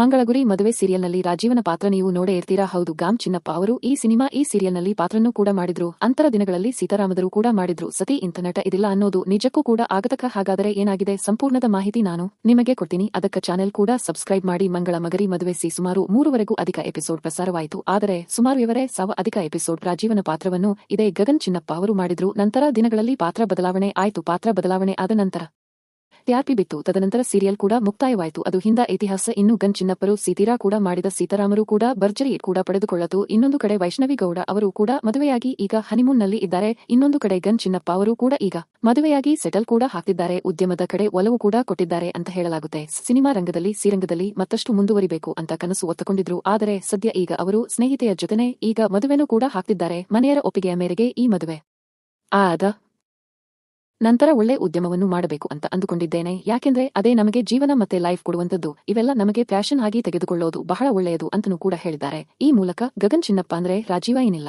ಮಂಗಳಗುರಿ, ಮದುವೆ ಸೀರಿಯಲ್ನಲ್ಲಿ ರಾಜೀವನ ಪಾತ್ರ ನೀವು ನೋಡೇ ಇರ್ತೀರಾ? ಹೌದು, ಗಾಮ್ ಚಿನ್ನಪ್ಪ ಅವರು ಈ ಸಿನಿಮಾ, ಈ ಸೀರಿಯಲ್ನಲ್ಲಿ ಪಾತ್ರನೂ ಕೂಡ ಮಾಡಿದ್ರು. ಅಂತರ ದಿನಗಳಲ್ಲಿ ಸೀತಾರಾಮದರು ಕೂಡ ಮಾಡಿದ್ರು. ಸತಿ ಇಂಥ ನಟ ಇದಿಲ್ಲ ಅನ್ನೋದು ನಿಜಕ್ಕೂ ಕೂಡ ಆಗತಕ್ಕ ಹಾಗಾದರೆ ಏನಾಗಿದೆ? ಸಂಪೂರ್ಣದ ಮಾಹಿತಿ ನಾನು ನಿಮಗೆ ಕೊಡ್ತೀನಿ. ಅದಕ್ಕ ಚಾನೆಲ್ ಕೂಡ ಸಬ್ಸ್ಕ್ರೈಬ್ ಮಾಡಿ. ಮಂಗಳ ಮಗರಿ ಮದುವೆ ಸಿ ಸುಮಾರು ಮೂರುವರೆಗೂ ಅಧಿಕ ಎಪಿಸೋಡ್ ಪ್ರಸಾರವಾಯಿತು. ಆದರೆ ಸುಮಾರು ಇವರೇ ಸಾವ ಅಧಿಕ ಎಪಿಸೋಡ್ ರಾಜೀವನ ಪಾತ್ರವನ್ನು ಇದೇ ಗಗನ್ ಚಿನ್ನಪ್ಪ ಅವರು ಮಾಡಿದ್ರು. ನಂತರ ದಿನಗಳಲ್ಲಿ ಪಾತ್ರ ಬದಲಾವಣೆ ಆಯಿತು. ಪಾತ್ರ ಬದಲಾವಣೆ ಆದ ನಂತರ ಟಿಆರ್ಪಿ ಬಿತ್ತು. ತದನಂತರ ಸೀರಿಯಲ್ ಕೂಡ ಮುಕ್ತಾಯವಾಯಿತು. ಅದು ಹಿಂದ ಇತಿಹಾಸ, ಇನ್ನು ಗನ್ ಚಿನ್ನಪ್ಪರು, ಸೀತೀರಾ ಕೂಡ ಮಾಡಿದ ಸೀತಾರಾಮರು ಕೂಡ ಭರ್ಜರಿ ಕೂಡ ಪಡೆದುಕೊಳ್ಳತು. ಇನ್ನೊಂದು ಕಡೆ ವೈಷ್ಣವಿ ಗೌಡ ಅವರು ಕೂಡ ಮದುವೆಯಾಗಿ ಈಗ ಹನಿಮೂನ್ನಲ್ಲಿ ಇದ್ದಾರೆ. ಇನ್ನೊಂದು ಕಡೆ ಗನ್ ಚಿನ್ನಪ್ಪ ಅವರು ಕೂಡ ಈಗ ಮದುವೆಯಾಗಿ ಸೆಟಲ್ ಕೂಡ ಹಾಕ್ತಿದ್ದಾರೆ ಉದ್ಯಮದ ಕಡೆ ಒಲವು ಕೂಡ ಕೊಟ್ಟಿದ್ದಾರೆ ಅಂತ ಹೇಳಲಾಗುತ್ತೆ. ಸಿನಿಮಾ ರಂಗದಲ್ಲಿ, ಸಿರಂಗದಲ್ಲಿ ಮತ್ತಷ್ಟು ಮುಂದುವರಿಬೇಕು ಅಂತ ಕನಸು ಒತ್ತುಕೊಂಡಿದ್ರು ಆದರೆ ಸದ್ಯ ಈಗ ಅವರು ಸ್ನೇಹಿತೆಯ ಜೊತೆನೆ ಈಗ ಮದುವೆನೂ ಕೂಡ ಹಾಕ್ತಿದ್ದಾರೆ. ಮನೆಯರ ಒಪ್ಪಿಗೆಯ ಮೇರೆಗೆ ಈ ಮದುವೆ. ಆದ ನಂತರ ಒಳ್ಳೆ ಉದ್ಯಮವನ್ನು ಮಾಡಬೇಕು ಅಂತ ಅಂದುಕೊಂಡಿದ್ದೇನೆ. ಯಾಕೆಂದ್ರೆ ಅದೇ ನಮಗೆ ಜೀವನ ಮತ್ತೆ ಲೈಫ್ ಕೊಡುವಂತದ್ದು ಇವೆಲ್ಲ ನಮಗೆ ಫ್ಯಾಷನ್ ಆಗಿ ತೆಗೆದುಕೊಳ್ಳೋದು ಬಹಳ ಒಳ್ಳೆಯದು ಅಂತನೂ ಕೂಡ ಹೇಳಿದ್ದಾರೆ. ಈ ಮೂಲಕ ಗಗನ್ ಚಿನ್ನಪ್ಪ ಅಂದ್ರೆ ರಾಜೀವ ಏನಿಲ್ಲ.